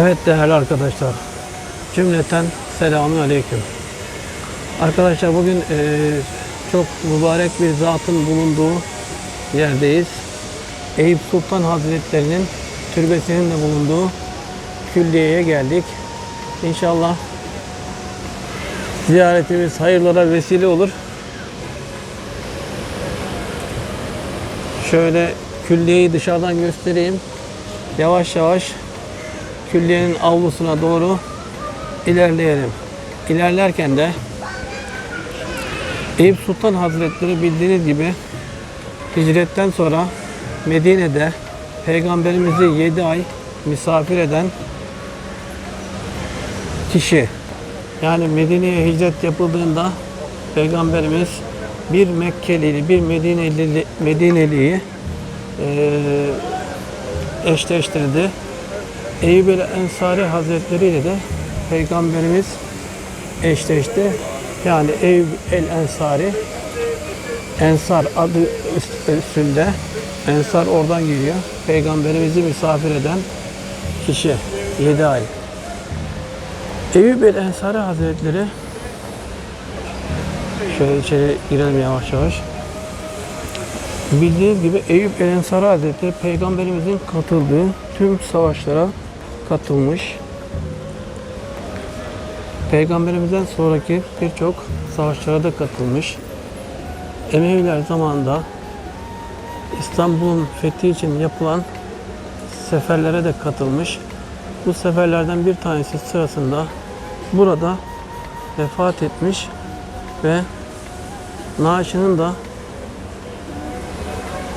Evet değerli arkadaşlar. Cümleten selamun aleyküm. Arkadaşlar bugün eee, çok mübarek bir zatın bulunduğu yerdeyiz. Eyüp Sultan Hazretleri'nin türbesinin de bulunduğu külliyeye geldik. İnşallah ziyaretimiz hayırlara vesile olur. Şöyle külliyeyi dışarıdan göstereyim. Yavaş yavaş külliyenin avlusuna doğru ilerleyelim. İlerlerken de Eyüp Sultan Hazretleri bildiğiniz gibi hicretten sonra Medine'de Peygamberimizi 7 ay misafir eden kişi. Yani Medine'ye hicret yapıldığında Peygamberimiz bir Mekkeli, bir Medineli, Medineli'yi eee eşleştirdi. Eyüp el Ensari Hazretleri ile de Peygamberimiz eşleşti. Yani Eyüp el Ensari Ensar adı üst- üstünde Ensar oradan geliyor. Peygamberimizi misafir eden kişi 7 ay. Eyüp el Ensari Hazretleri şöyle içeri girelim yavaş yavaş. Bildiğiniz gibi Eyüp El Ensari Hazretleri Peygamberimizin katıldığı tüm savaşlara katılmış. Peygamberimizden sonraki birçok savaşlara da katılmış. Emeviler zamanında İstanbul'un fethi için yapılan seferlere de katılmış. Bu seferlerden bir tanesi sırasında burada vefat etmiş ve naaşının da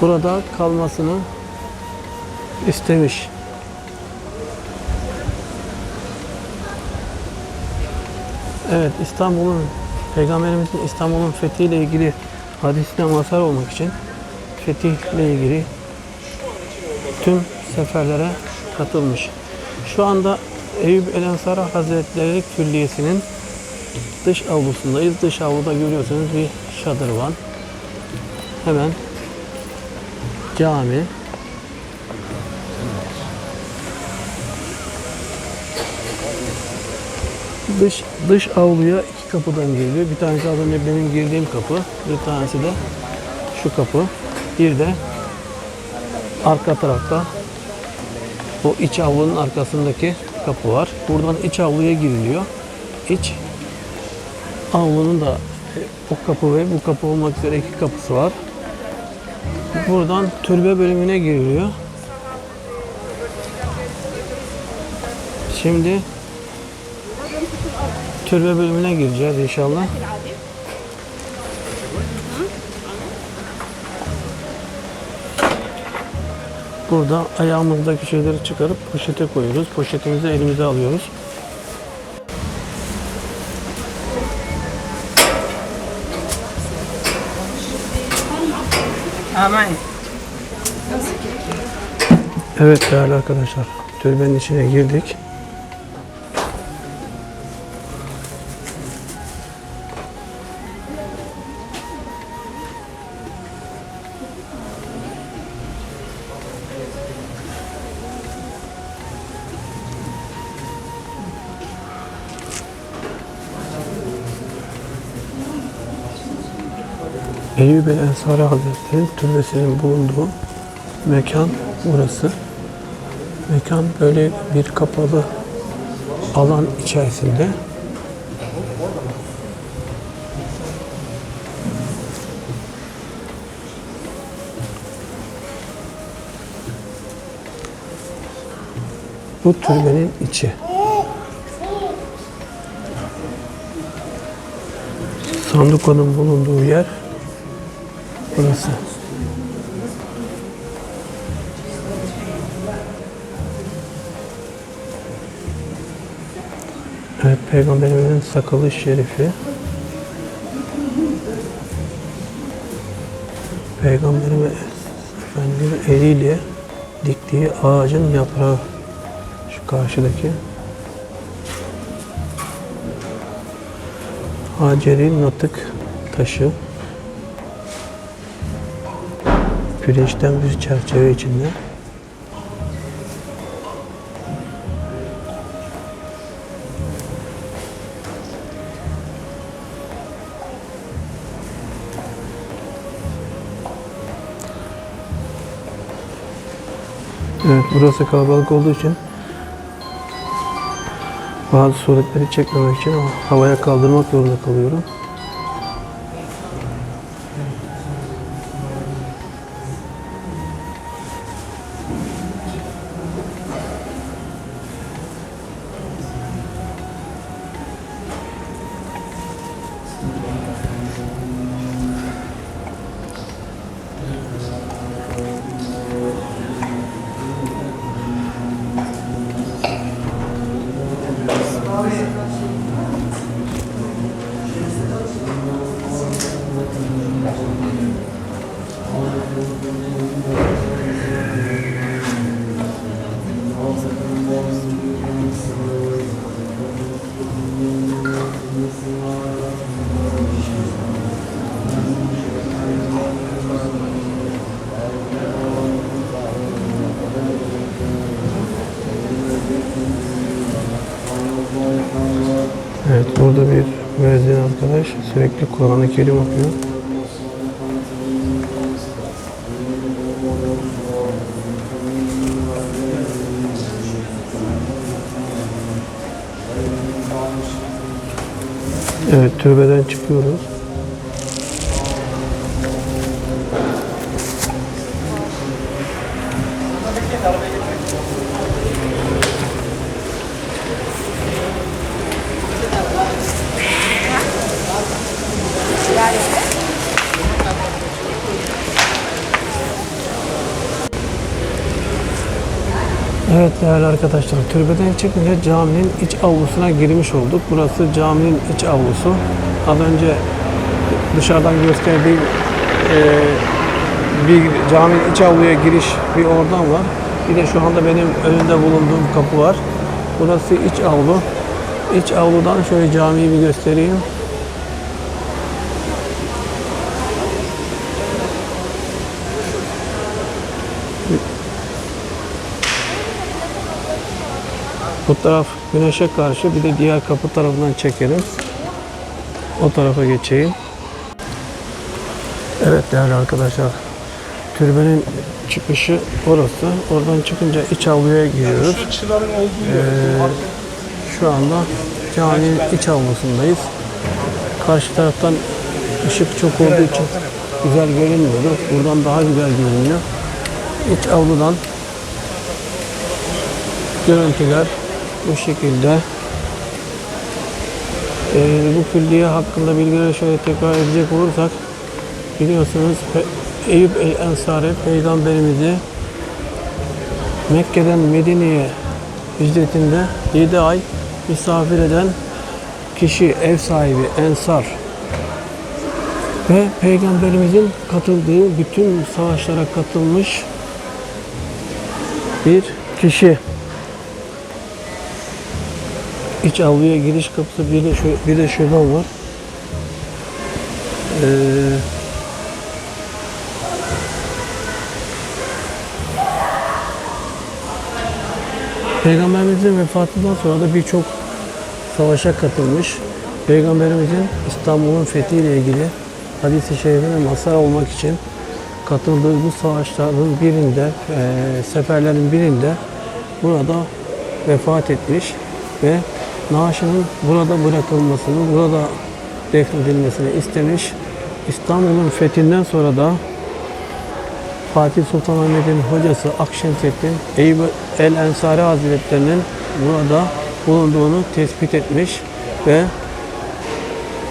burada kalmasını istemiş. Evet İstanbul'un Peygamberimizin İstanbul'un fethiyle ilgili hadisine mazhar olmak için fetihle ilgili tüm seferlere katılmış. Şu anda Eyüp El Ensara Hazretleri Külliyesi'nin dış avlusundayız. Dış avluda görüyorsunuz bir şadırvan. Hemen cami. Dış dış avluya iki kapıdan giriliyor. Bir tanesi az önce benim girdiğim kapı, bir tanesi de şu kapı. Bir de arka tarafta o iç avlunun arkasındaki kapı var. Buradan iç avluya giriliyor. İç avlunun da o kapı ve bu kapı olmak üzere iki kapısı var. Buradan türbe bölümüne giriliyor. Şimdi türbe bölümüne gireceğiz inşallah. Burada ayağımızdaki şeyleri çıkarıp poşete koyuyoruz. Poşetimizi elimize alıyoruz. Aman. Evet değerli arkadaşlar, türbenin içine girdik. Eyüp el Ensari Hazretleri türbesinin bulunduğu mekan burası. Mekan böyle bir kapalı alan içerisinde. Bu türbenin içi. Sandukanın bulunduğu yer burası. Evet, Peygamberimizin sakalı şerifi. Peygamberimiz Efendimiz eliyle diktiği ağacın yaprağı. Şu karşıdaki. Haceri natık taşı. süreçten bir çerçeve içinde Evet burası kalabalık olduğu için bazı suretleri çekmemek için havaya kaldırmak zorunda kalıyorum. Sürekli Kur'an-ı Kerim okuyor. Evet türbeden çıkıyoruz. Evet değerli arkadaşlar, türbeden çıkınca caminin iç avlusuna girmiş olduk. Burası caminin iç avlusu. Az önce dışarıdan gösterdiğim e, bir caminin iç avluya giriş bir oradan var. Bir de şu anda benim önünde bulunduğum kapı var. Burası iç avlu. İç avludan şöyle camiyi bir göstereyim. Bu taraf güneşe karşı bir de diğer kapı tarafından çekelim. O tarafa geçeyim. Evet değerli arkadaşlar. Türbenin çıkışı orası. Oradan çıkınca iç avluya giriyoruz. Ee, şu anda caminin iç avlusundayız. Karşı taraftan ışık çok olduğu için güzel görünmüyordu. Buradan daha güzel görünüyor. İç avludan görüntüler bu şekilde. Ee, bu külliye hakkında bilgileri şöyle tekrar edecek olursak biliyorsunuz Eyüp el Ensari peygamberimizi Mekke'den Medine'ye hicretinde 7 ay misafir eden kişi, ev sahibi, ensar ve peygamberimizin katıldığı bütün savaşlara katılmış bir kişi. İç avluya giriş kapısı bir de şu bir de şuradan var. Ee, Peygamberimizin vefatından sonra da birçok savaşa katılmış. Peygamberimizin İstanbul'un fethiyle ilgili hadis-i şerifine mazhar olmak için katıldığı bu savaşların birinde, eee, seferlerin birinde burada vefat etmiş ve naaşının burada bırakılmasını, burada defnedilmesini istemiş. İstanbul'un fethinden sonra da Fatih Sultan Mehmet'in hocası Akşemseddin Eyüp el Ensari Hazretlerinin burada bulunduğunu tespit etmiş ve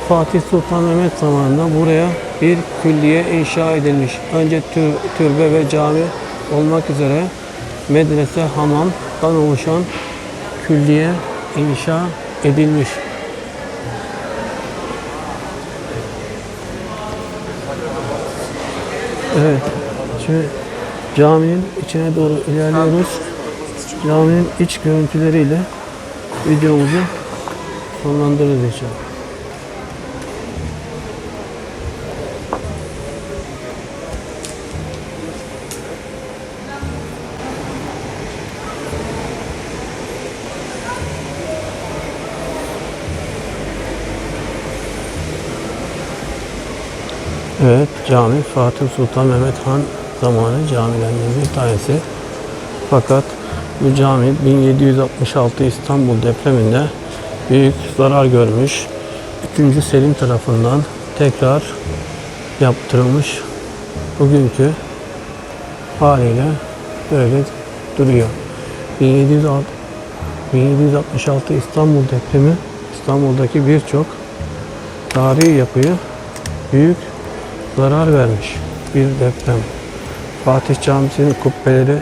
Fatih Sultan Mehmet zamanında buraya bir külliye inşa edilmiş. Önce tür, türbe ve cami olmak üzere medrese, hamamdan oluşan külliye inşa edilmiş. Evet. Şimdi caminin içine doğru ilerliyoruz. Caminin iç görüntüleriyle videomuzu sonlandırırız inşallah. Cami Fatih Sultan Mehmet Han zamanı camilerinden bir tanesi. Fakat bu cami 1766 İstanbul depreminde büyük zarar görmüş. 3. Selim tarafından tekrar yaptırılmış. Bugünkü haliyle böyle duruyor. 1706 1766 İstanbul depremi İstanbul'daki birçok tarihi yapıyı büyük zarar vermiş bir deprem. Fatih Camisi'nin kubbeleri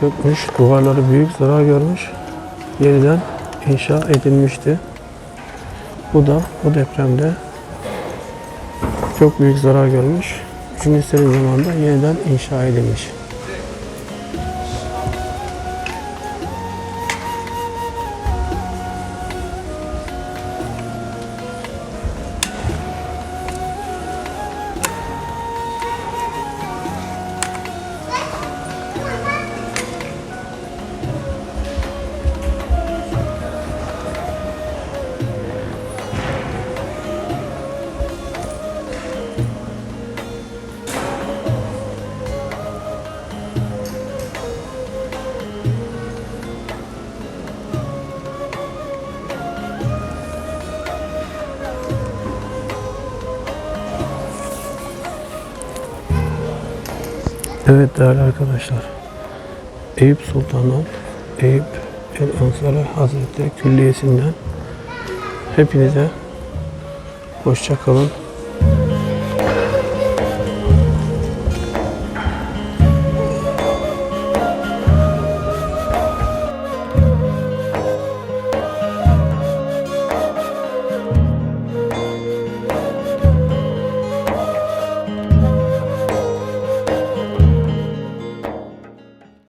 çökmüş, duvarları büyük zarar görmüş. Yeniden inşa edilmişti. Bu da bu depremde çok büyük zarar görmüş. Üçüncü Selim zamanında yeniden inşa edilmiş. Evet değerli arkadaşlar. Eyüp Sultan'dan Eyüp El Ansarı Hazretleri Külliyesi'nden hepinize hoşça kalın.